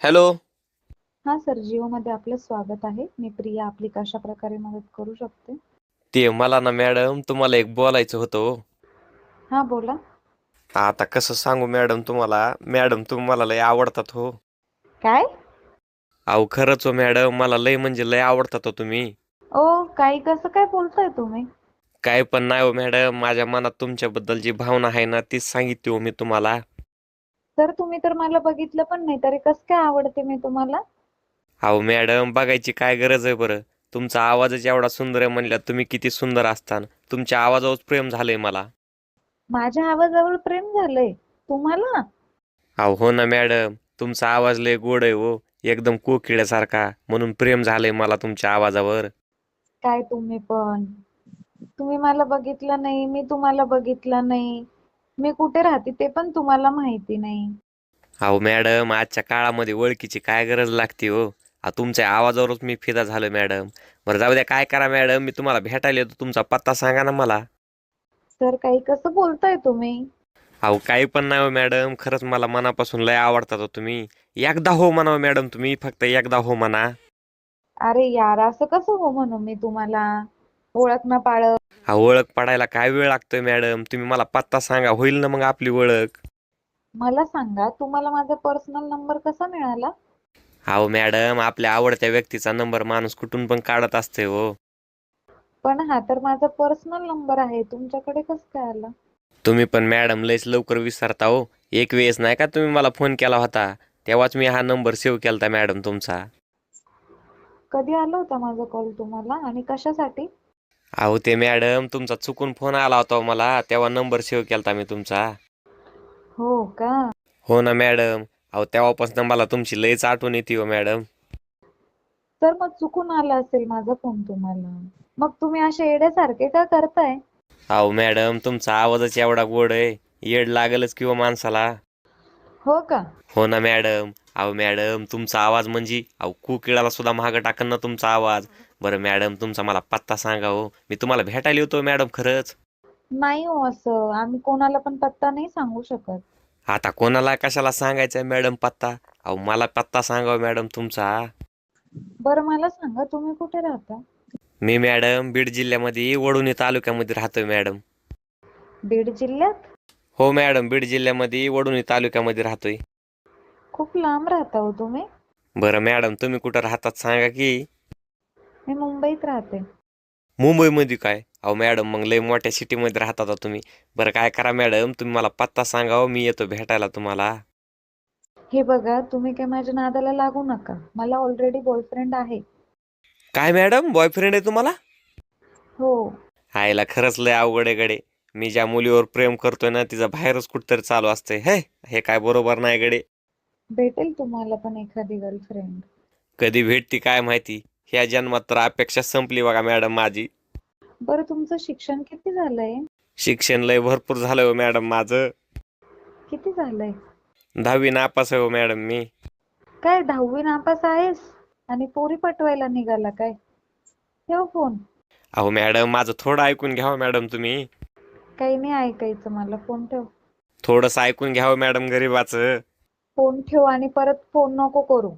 Hello. हा sir जिओमध्ये आपलं स्वागत आहे. मी प्रिया आपली कशा प्रकारे मदत करू शकते? ते मला ना मॅडम तुम्हाला एक बोलायचं होतं हो. हा बोला. आता कसं सांगू मॅडम तुम्हाला? मॅडम तुम्ही मला लय आवडतात हो. काय? अहो खरंच हो मॅडम मला लय म्हणजे लय आवडतात हो तुम्ही. ओ काही कसं काय बोलताय तुम्ही? काय पण नाही हो मॅडम माझ्या मनात तुमच्याबद्दल जी भावना आहे ना तीच सांगितली हो मी तुम्हाला. सर तुम्ही तर मला बघितलं पण नाही तरी कसं काय आवडते मी तुम्हाला? अहो मॅडम बघायची काय गरज आहे बरं? तुमचा आवाजच एवढा सुंदर आहे म्हणल्यात तुम्ही किती सुंदर असतान. तुमच्या आवाजावर प्रेम झालंय मला. माझ्या आवाजावर प्रेम झालंय? तुम्हाला? अहो हो ना मॅडम. तुमचा आवाज लय गोड आहे हो. एकदम कोकिळ्यासारखा. म्हणून प्रेम झालंय मला तुमच्या आवाजावर. काय तुम्ही पण. तुम्ही मला बघितलं नाही मी तुम्हाला बघितलं नाही. मी कुठे राहते ते पण तुम्हाला माहिती नाही. अहो मॅडम आजच्या काळामध्ये ओळखीची काय गरज लागते हो? आ, तुमच्या आवाजावरच मी फिदा झालो मॅडम. बरं जाऊ द्या काय करा मॅडम? मी तुम्हाला भेटायला येतो. तुमचा पत्ता सांगा ना मला. सर काही कसं बोलताय तुम्ही? अहो काही पण नाही हो मॅडम. खरंच मला मनापासून लय आवडतात हो तुम्ही. एकदा हो म्हणावं मॅडम तुम्ही फक्त एकदा हो म्हणा. अरे यार असं कसं हो म्हणू मी तुम्हाला? ओळख ना पाळख हा ओळख पडायला काय वेळ लागतोय मॅडम? तुम्ही मला पत्ता सांगा होईल ना मग आपली ओळख? मला सांगा तुम्हाला माझा पर्सनल नंबर कसा मिळाला? अहो मॅडम आपल्या आवडत्या व्यक्तीचा नंबर माणूस कुठून पण काढत असते हो. पण हा तर माझा पर्सनल नंबर आहे तुमच्याकडे कसं काय आला? तुम्ही पण मॅडम लयच लवकर विसरता हो. एक वेळेस नाही का तुम्ही मला फोन केला होता? तेव्हाच मी हा नंबर सेव्ह केलता मॅडम तुमचा. कधी आला होता माझा कॉल तुम्हाला? आणि कशासाठी? अहो ते मॅडम तुमचा चुकून फोन आला होता हो मला. तेव्हा नंबर सेव्ह केलता मी तुमचा. हो का? हो ना मॅडम. अहो तेव्हापासून मला तुमची लयच आठवण येते हो मॅडम. तर मग चुकून आला असेल माझा फोन तुम्हाला. मग तुम्ही असे येड्यासारखे का करताय? अहो मॅडम तुमचा आवाजच एवढा गोड आहे. येड लागलच किंवा माणसाला. हो का? हो ना मॅडम. अहो मॅडम तुमचा आवाज म्हणजे अहो कुकिळाला सुद्धा महाग टाकन ना तुमचा आवाज. बरं मॅडम तुमचा मला पत्ता सांगा हो. मी तुम्हाला भेटायला येतो मॅडम खरंच. नाही हो असं. आम्ही कोणाला पण पत्ता नाही सांगू शकत. आता कोणाला कशाला सांगायचं मॅडम पत्ता? अहो मला पत्ता सांगा हो मॅडम तुमचा. बरं मला सांगा तुम्ही कुठे राहता? मी मॅडम बीड जिल्ह्यामध्ये वडुणी तालुक्यामध्ये राहतोय मॅडम. बीड जिल्ह्यात? हो मॅडम. बीड जिल्ह्यामध्ये वडुणी तालुक्यामध्ये राहतोय. खूप लांब राहता हो तुम्ही? बरं मॅडम तुम्ही कुठं राहतात सांगा की. मी मुंबईत राहते. मुंबईमध्ये काय? अहो मॅडम मग लय मोठ्या सिटीमध्ये राहतात तुम्ही. बरं काय करा मॅडम? तुम्ही मला पत्ता सांगा हो मी येतो भेटायला तुम्हाला. हे बघा तुम्ही काय माझ्या नादाला लागू नका. मला ऑलरेडी बॉयफ्रेंड आहे. काय मॅडम? बॉयफ्रेंड आहे तुम्हाला? हो. आईला खरंच लय अवघड आहे गडे. मी ज्या मुलीवर प्रेम करतोय ना तिचा बाहेरच कुठतरी चालू असतंय. हे हे काय बरोबर नाही गडे. भेटेल तुम्हाला पण एखादी गर्लफ्रेंड कधी भेटती काय माहिती? ह्या जन्मात तर अपेक्षा संपली बघा मॅडम माझी. बरं तुमचं शिक्षण किती झालंय? शिक्षण लय भरपूर झालंय हो मॅडम माझं. किती झालंय? दहावी नापास आहे हो मॅडम मी. काय दहावी नापास आहेस? आणि पोरी पटवायला निघाला काय? ठेव फोन. अहो मॅडम माझं थोडं ऐकून घ्यावं मॅडम तुम्ही. काही नाही ऐकायचं मला फोन ठेव. थोडंसं ऐकून घ्यावं मॅडम गरीबाचं. फोन ठेव आणि परत फोन नको करू.